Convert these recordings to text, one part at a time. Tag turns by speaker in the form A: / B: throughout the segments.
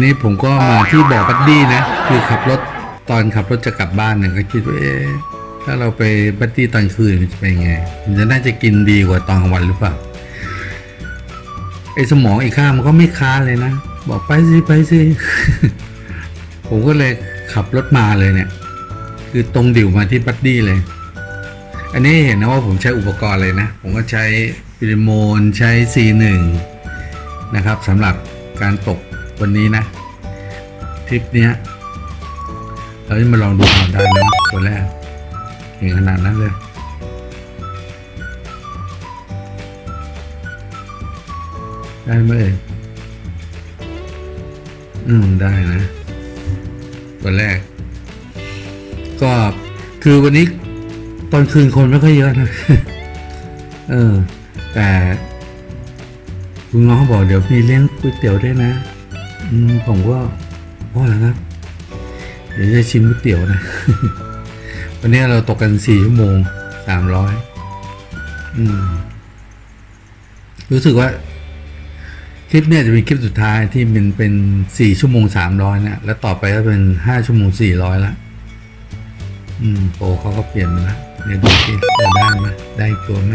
A: วันนี้ผมก็มาที่บ่อบัดดี้นะ คือขับรถตอนขับรถจะกลับบ้านเนี่ยก็คิดว่าเอ๊ะถ้าเราไปบัดดี้ตอนคืนมันจะเป็นไง มันจะน่าจะกินดีกว่าตอนกลางวันหรือเปล่าไอ้สมองอีกข้างมันก็ไม่ค้านเลยนะ บอกไปสิไปสิผมก็เลยขับรถมาเลยเนี่ย คือตรงดิ่วมาที่บัดดี้เลย อันนี้เห็นนะว่าผมใช้อุปกรณ์เลยนะ ผมก็ใช้ฟิลิโมนใช้ C1 นะครับสำหรับการตก วันนี้นะทริปเนี้ยเราจะมาลองดูเอาได้นะตัวแรกเห็นขนาดนั้นเลยได้ไหมเอ่ยอืมได้นะ ตัวแรก ก็คือวันนี้ตอนคืนคนไม่ค่อยเยอะนะ เออ แต่ คุณน้องบอกเดี๋ยวมีเลี้ยงก๋วยเตี๋ยวด้วยนะ อืมผมก็ว่าแล้วครับเดี๋ยวจะชิมก๋วยเตี๋ยวนะ วันนี้เราตกกันสี่ชั่วโมงสามร้อยอืม รู้สึกว่า คลิปเนี่ยจะเป็นคลิปสุดท้ายที่มันเป็นสี่ชั่วโมงสามร้อยนะแล้วต่อไปก็เป็นห้าชั่วโมงสี่ร้อยละอืมโปรเขาก็เปลี่ยนมาละเดี๋ยวดูสิได้ไหมได้ตัวไหม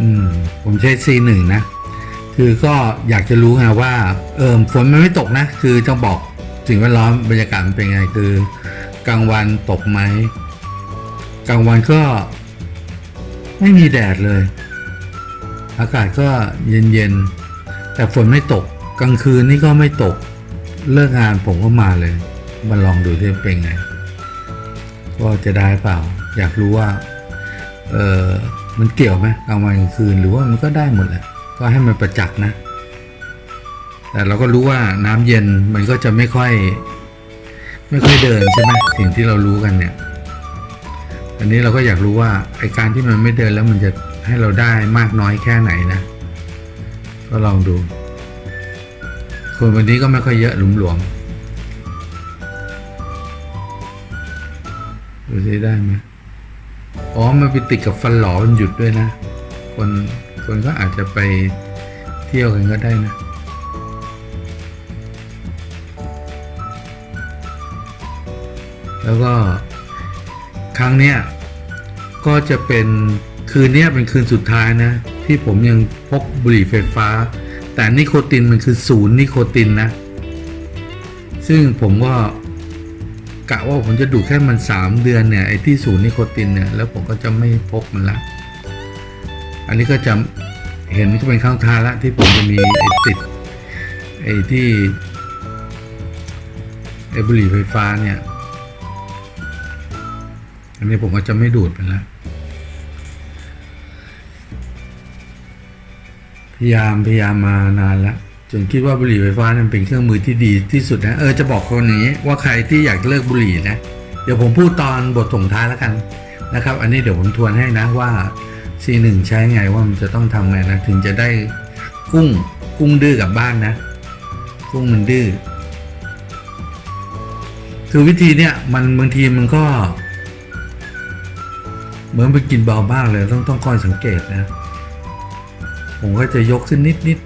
A: อืม ผมใช้ C1 นะ คือก็อยากจะรู้ไงว่าเออฝนมันไม่ตกนะ คือจะบอกสิ่งแวดล้อมบรรยากาศมันเป็นไงคือกลางวันตกไหมกลางวันก็ไม่มีแดดเลย อากาศก็เย็นๆแต่ฝนไม่ตก กลางคืนนี่ก็ไม่ตกเลิกงานผมก็มาเลยมาลองดูที่เป็นไงว่าจะได้เปล่า อยากรู้ว่า เออมันเกี่ยวไหมกลางวันกลางคืนหรือว่ามันก็ได้หมดแหละ ก็ให้มันประจักษ์นะ แต่เราก็รู้ว่าน้ำเย็นมันก็จะไม่ค่อย ไม่ค่อยเดินใช่ไหมสิ่งที่เรารู้กันเนี่ยอันนี้เราก็อยากรู้ว่าไอการที่มันไม่เดินแล้วมันจะให้เราได้มากน้อยแค่ไหนนะ ก็ลองดู คนวันนี้ก็ไม่ค่อยเยอะหลุมหลวมดูสิได้ไหมอ๋อ มันไปติดกับฟันหลอมันหยุดด้วยนะ คน คนก็อาจจะไปเที่ยวกันก็ได้นะแล้วก็ครั้งเนี้ยก็จะเป็นคืนเนี้ยเป็นคืนสุดท้ายนะ ที่ผมยังพกบุหรี่ไฟฟ้า แต่นิโคตินมันคือศูนย์นิโคตินนะ ซึ่งผมก็กะว่าผมจะดูแค่มัน 3 เดือนเนี่ยไอ้ที่ศูนย์นิโคตินเนี่ยแล้วผมก็จะไม่พกมันละ อันนี้ก็จะเห็นก็เป็นข้างทางละที่ผมจะมีไอ้ติดไอ้ที่ไอ้บุหรี่ไฟฟ้าเนี่ย อันนี้ผมก็จะไม่ดูดมันแล้ว พยายามพยายามมานานแล้วจนคิดว่าบุหรี่ไฟฟ้านั้นเป็นเครื่องมือที่ดีที่สุดนะเออจะบอกคนนี้ว่าใครที่อยากเลิกบุหรี่นะ เดี๋ยวผมพูดตอนบทส่งท้ายแล้วกันนะครับ อันนี้เดี๋ยวผมทวนให้นะว่า C1 ใช้ไงว่ามันจะต้องทำไงนะถึงจะได้กุ้งกุ้งดื้อกับบ้านนะ กุ้งมันดื้อคือวิธีเนี้ยมันบางทีมันก็ เหมือนไปกินเบามากเลยต้องต้องคอยสังเกตนะ ผมก็จะยกขึ้นนิดนิด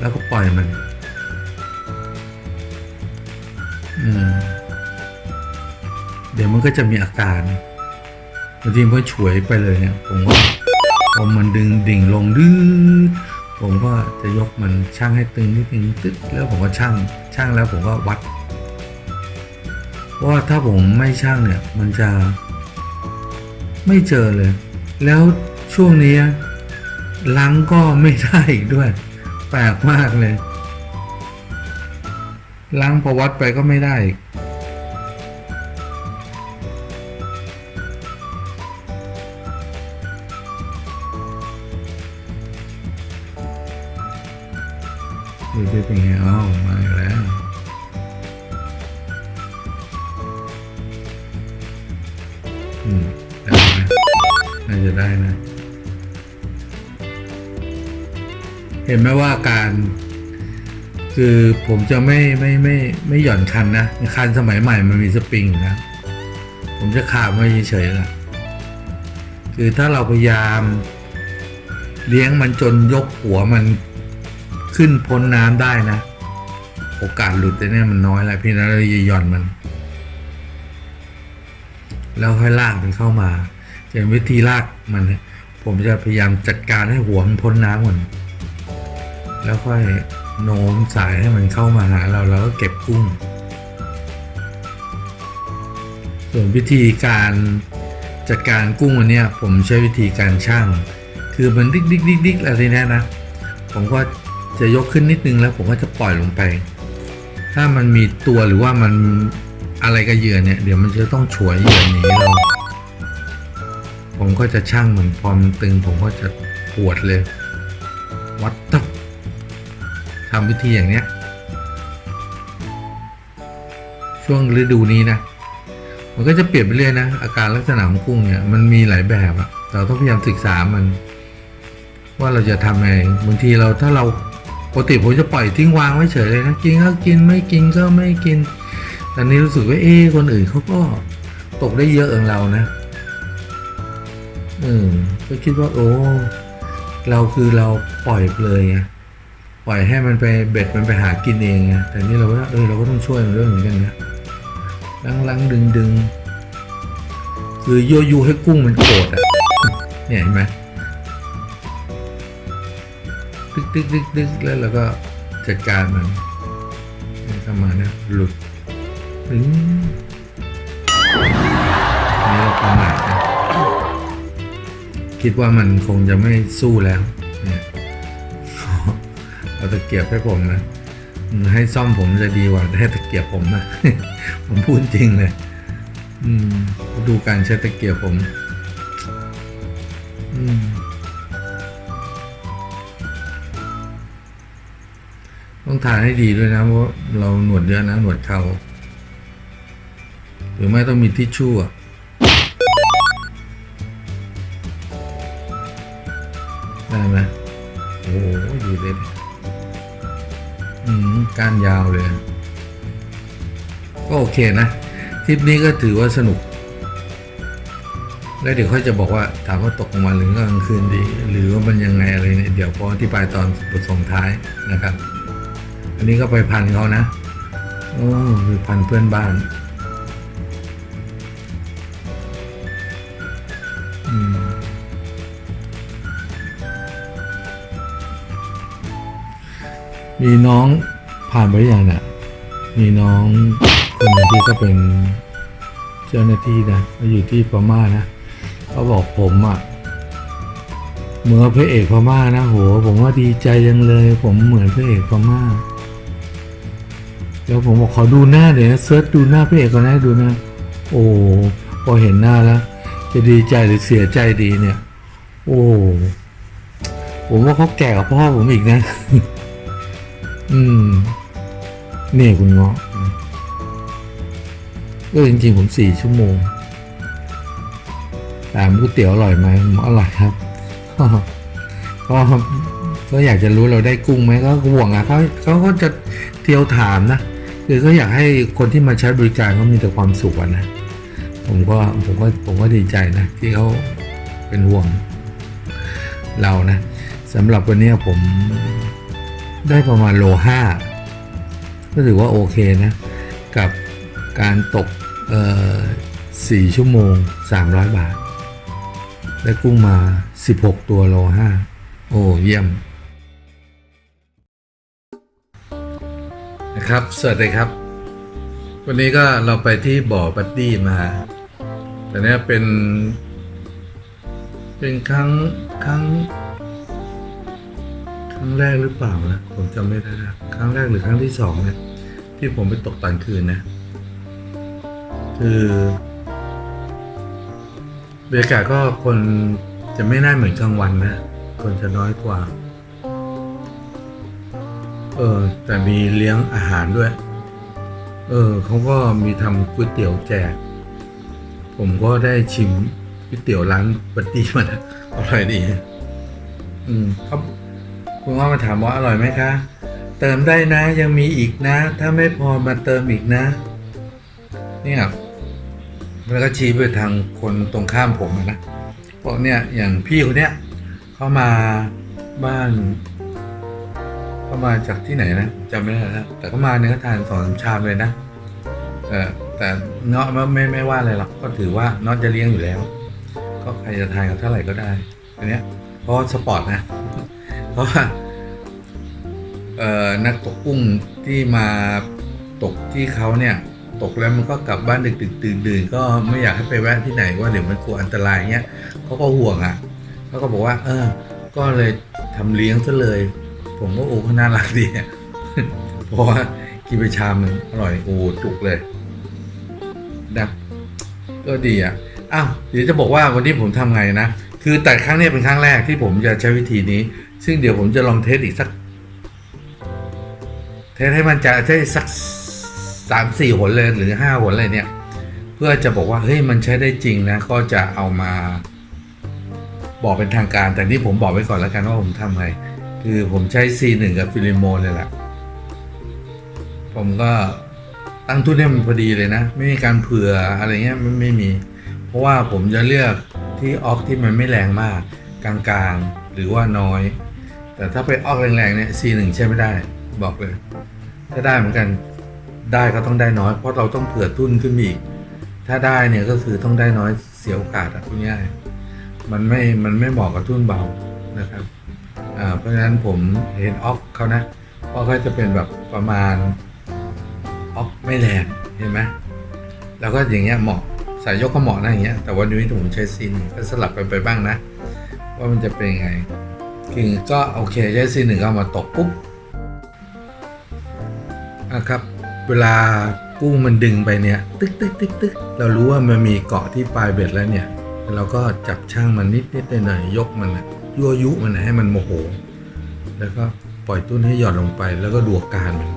A: แล้วก็ปล่อยมัน อืม เดี๋ยวมันก็จะมีอาการางทีมันก็ฉวยไปเลยเนี่ย ผมว่าพอมันดึงดิ่งลงดื้อผมก็จะยกมันช่างให้ตึงนิดนึงตึ๊ดแล้วผมก็ช่างช่างแล้วผมก็วัด เพราะว่าถ้าผมไม่ช่างเนี่ย มันจะไม่เจอเลย แล้วช่วงนี้ล้างก็ไม่ได้อีกด้วย แปลกมากเลยล้างพอวัดไปก็ไม่ได้ อีดูดิเป็นไงอ้าวมาอีกแล้วอืมได้ไหมน่าจะได้นะ เห็นไหมว่าการคือผมจะไม่ไม่ไม่ไม่หย่อนคันนะ คันสมัยใหม่มันมีสปริงอยู่นะ ผมจะขาบไม่เฉยๆละคือถ้าเราพยายาม เลี้ยงมันจนยกหัวมัน ขึ้นพ้นน้ำได้นะ โอกาสหลุดเนี่ยมันน้อยแล้วพี่นะเราจะหย่อนมัน แล้วค่อยลากมันเข้ามาอย่างวิธีลากมัน ผมจะพยายามจัดการให้หัวมันพ้นน้ำก่อนแล้วค่อยโน้มสายให้มันเข้ามาหาเราแล้วก็เก็บกุ้ง ส่วนวิธีการจัดการกุ้งวันเนี้ยผมใช้วิธีการช่าง คือมันดิกดิกดิกดิกอะไรเนี้ยนะ ผมก็ จะยกขึ้นนิดนึงแล้วผมก็จะปล่อยลงไป ถ้ามันมีตัวหรือว่ามันอะไรกับเหยื่อเนี่ย เดี๋ยวมันจะต้องฉวยเหยื่อหนีเรา ผมก็จะช่างเหมันพอมตึง ผมก็จะปวดเลยวัดตับทำวิธีอย่างเนี้ย ช่วงฤดูนี้นะ มันก็จะเปลี่ยนไปเรื่อยนะ อาการลักษณะของกุ้งเนี่ยมันมีหลายแบบอะเราต้องพยายามศึกษามัน ว่าเราจะทำไงบางทีเราถ้าเรา ปกติผมจะปล่อยทิ้งวางไว้เฉยเลยนะกินก็กินไม่กินก็ไม่กินแต่นี้รู้สึกว่าเอ๊คนอื่นเขาก็ตกได้เยอะเองเรานะเออก็คิดว่า โอ้ เราคือเราปล่อยเลยไงปล่อยให้มันไปเบ็ดมันไปหากินเองไงแต่นี่เราว่าเออเราก็ต้องช่วยมันด้วยเหมือนกันนะลังลังดึงดึงคือยั่วยุให้กุ้งมันโกรธอะเนี่ยเห็นไหม ดึกดึกดึกดึกแล้วเราก็จัดการมันนี่เข้ามาเนี่ยหลุดถึงนี่เราประมาทนะคิดว่ามันคงจะไม่สู้แล้วเนี่ยเอาตะเกียบให้ผมนะให้ซ่อมผมจะดีกว่าให้ตะเกียบผมนะ ผมพูดจริงเลยอืมดูการใช้ตะเกียบผม ต้องทานให้ดีด้วยนะเพราะเราหนวดเยอะนะหนวดเขาหรือไม่ต้องมีทิชชู่อะได้ไหมโอ้โหดีเลยอืมกานยาวเลย ก็โอเคนะทริปนี้ก็ถือว่าสนุก แล้วเดี๋ยวเขาจะบอกว่าถามว่าตกลงมาหรือกลางคืนดี หรือว่ามันยังไงอะไรเนี่ยเดี๋ยวพออธิบายตอนบทส่งท้ายนะครับ อันนี้ก็ไปพันเขานะ โอ้ไปพันเพื่อนบ้าน อืมมีน้องผ่านไปอย่างเนี่ย มีน้องคนหนึงที่ก็เป็นเจ้าหน้าที่นะเขาอยู่ที่พม่านะเขาบอกผมอะ่ะ เหมือนพระเอกพม่านะโห ผมว่าดีใจยังเลย ผมเหมือนพระเอกพม่า แล้วผมบอกขอดูหน้าเดี๋ยวนะเซิร์ชดูหน้าพระเอกก่อนนะดูหน้าโอ้พอเห็นหน้าแล้ว จะดีใจหรือเสียใจดีเนี่ย โอ้ผมว่าเขาแก่กว่าพ่อผมอีกนะ อืมเนี่ยคุณเงาะเออจริงๆผมสี่ชั่วโมงถามก๋วยเตี๋ยวอร่อยไหมผมอร่อยครับก็ก็อยากจะรู้เราได้กุ้งไหมก็ห่วงอะเขาเขาก็จะเที่ยวถามนะ คือก็อยากให้คนที่มาใช้บริการเขามีแต่ความสุขนะ ผมก็ผมก็ผมก็ดีใจนะ ที่เขาเป็นห่วงเรานะสำหรับวันนี้ผมได้ประมาณโลห้าก็ถือว่าโอเคนะ กับการตกเอ่อสี่ชั่วโมง 300 บาท ได้กุ้งมา 16 ตัวโลห้าโอ้ เยี่ยม นะครับ สวัสดีครับ วันนี้ก็เราไปที่บ่อบัดดี้มา แต่เนี้ยเป็น เป็นครั้งครั้ง ครั้งแรกหรือเปล่านะผมจำไม่ได้นะครั้งแรกหรือครั้งที่สองเนี่ยที่ผมไปตกตอนคืนนะ คือบรรยากาศก็คนจะไม่น่าเหมือนกลางวันนะ คนจะน้อยกว่า เออ แต่มีเลี้ยงอาหารด้วย เออเขาก็มีทำก๋วยเตี๋ยวแจก ผมก็ได้ชิมก๋วยเตี๋ยวร้านบัตตี้มาอร่อยดี อืมครับคุณว่ามาถามว่าอร่อยไหมคะ เติมได้นะ ยังมีอีกนะ ถ้าไม่พอมาเติมอีกนะ เนี่ยแล้วก็ชี้ไปทางคนตรงข้ามผมนะเพราะเนี่ยอย่างพี่คนเนี้ยเขามาบ้าน ก็มาจากที่ไหนนะจำไม่ได้แล้วแต่ก็มาเนื้อทานสองสามชามเลยนะเออแต่เนาะไม่ไม่ไม่ว่าอะไรหรอกก็ถือว่าเนาะจะเลี้ยงอยู่แล้ว ก็ใครจะทานกับเท่าไหร่ก็ได้อันเนี้ยเพราะสปอร์ตนะ เพราะว่าเอ่อนักตกกุ้งที่มาตกที่เขาเนี่ย ตกแล้วมันก็กลับบ้านดึกดึกตื่นดื่นก็ไม่อยากให้ไปแวะที่ไหนว่าเดี๋ยวมันกลัวอันตรายเงี้ยเขาก็ห่วงอะเขาก็บอกว่า เออ ก็เลยทำเลี้ยงซะเลย ผมก็โอ้ก็น่ารักดีเพราะว่ากินไปชามหนึ่งอร่อยโอ้จุกเลยนะก็ดีอะอ้าวเดี๋ยวจะบอกว่าวันนี้ผมทำไงนะ คือแต่ครั้งนี้เป็นครั้งแรกที่ผมจะใช้วิธีนี้ ซึ่งเดี๋ยวผมจะลองเทสอีกสัก เทสให้มันจะเทสสักสามสี่หนเลยหรือห้าหนเลยเนี่ย เพื่อจะบอกว่าเฮ้ยมันใช้ได้จริงนะ ก็จะเอามา บอกเป็นทางการ แต่นี่ผมบอกไว้ก่อนแล้วกันว่าผมทำไง คือผมใช้ C1 กับฟิลิโมนเลยแหละ ผมก็ตั้งทุนให้มันพอดีเลยนะ ไม่มีการเผื่ออะไรเงี้ยไม่ไม่มี เพราะว่าผมจะเลือกที่ออกที่มันไม่แรงมากกลางๆ หรือว่าน้อย แต่ถ้าไปออกแรงๆเนี่ย C1 ใช้ไม่ได้บอกเลย ถ้าได้เหมือนกันได้ก็ต้องได้น้อย เพราะเราต้องเผื่อทุนขึ้นอีก ถ้าได้เนี่ยก็คือต้องได้น้อยเสียโอกาสอะง่ายมันไม่ มันไม่เหมาะกับทุนเบานะครับ เพราะฉะนั้นผมเห็นออกเขานะเพราเขาจะเป็นแบบประมาณออกไม่แรงเห็นไหมแล้วก็อย่างเงี้ยเหมาะสายยกก็เหมาะนะอย่างเงี้ยแต่วันนี้ผมใช้ซีนก็สลับกันไปบ้างนะ ว่ามันจะเป็นยังไงคือก็โอเคใช้ซีนหนึ่งเอามาตกปุ๊บอะครับ เวลากุ้งมันดึงไปเนี่ยตึกตึกตึกตึกเรารู้ว่ามันมีเกาะที่ปลายเบ็ดแล้วเนี่ย เราก็จับช่างมันนิดนิดหน่อยๆยกมันนะ ยั่วยุมันนะให้มันโมโห แล้วก็ปล่อยตุ้นให้หย่อนลงไป แล้วก็ดูอาการมัน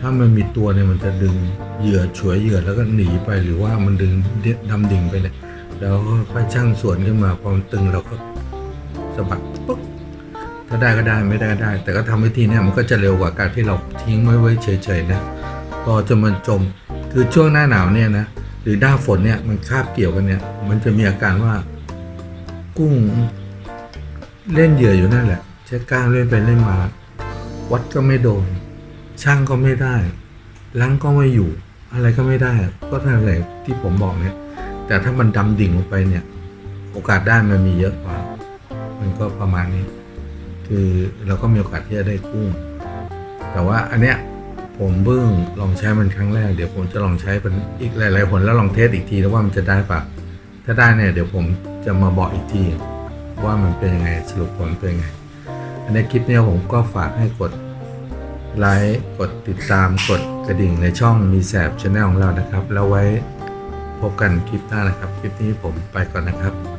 A: ถ้ามันมีตัวเนี่ยมันจะดึงเหยื่อฉวยเหยื่อแล้วก็หนีไปหรือว่ามันดึงดำดิ่งไปเนี่ยแล้วก็ค่อยช่างส่วนขึ้นมาพอมันตึงเราก็สะบัดปุ๊บถ้าได้ก็ได้ไม่ได้ก็ได้ แต่ก็ทำวิธีเนี่ยมันก็จะเร็วกว่าการที่เราทิ้งไว้ไว้เฉยๆนะรอจนมันจม คือช่วงหน้าหนาวเนี่ยนะหรือหน้าฝนเนี่ยมันคาบเกี่ยวกันเนี่ย มันจะมีอาการว่ากุ้ง เล่นเหยื่ออยู่นั่นแหละใช้กล้ามเล่นไปเล่นมา วัดก็ไม่โดน ช่างก็ไม่ได้ล้างก็ไม่อยู่ อะไรก็ไม่ได้ ก็ทำอะไรที่ผมบอกเนี่ย แต่ถ้ามันดำดิ่งลงไปเนี่ย โอกาสได้มันมีเยอะกว่า มันก็ประมาณนี้ คือเราก็มีโอกาสที่จะได้กุ้ง แต่ว่าอันเนี้ยผมเพิ่งลองใช้มันครั้งแรก เดี๋ยวผมจะลองใช้เป็นอีกหลายๆผลแล้วลองเทสอีกทีแล้วว่ามันจะได้ปะถ้าได้เนี่ยเดี๋ยวผมจะมาบอกอีกที ว่ามันเป็นยังไงสรุปผลเป็นยังไง ในคลิปนี้ผมก็ฝากให้กดไลค์กดติดตามกดกระดิ่งในช่องมีแสบชาแนลของเรานะครับ แล้วไว้พบกันคลิปหน้านะครับ คลิปนี้ผมไปก่อนนะครับ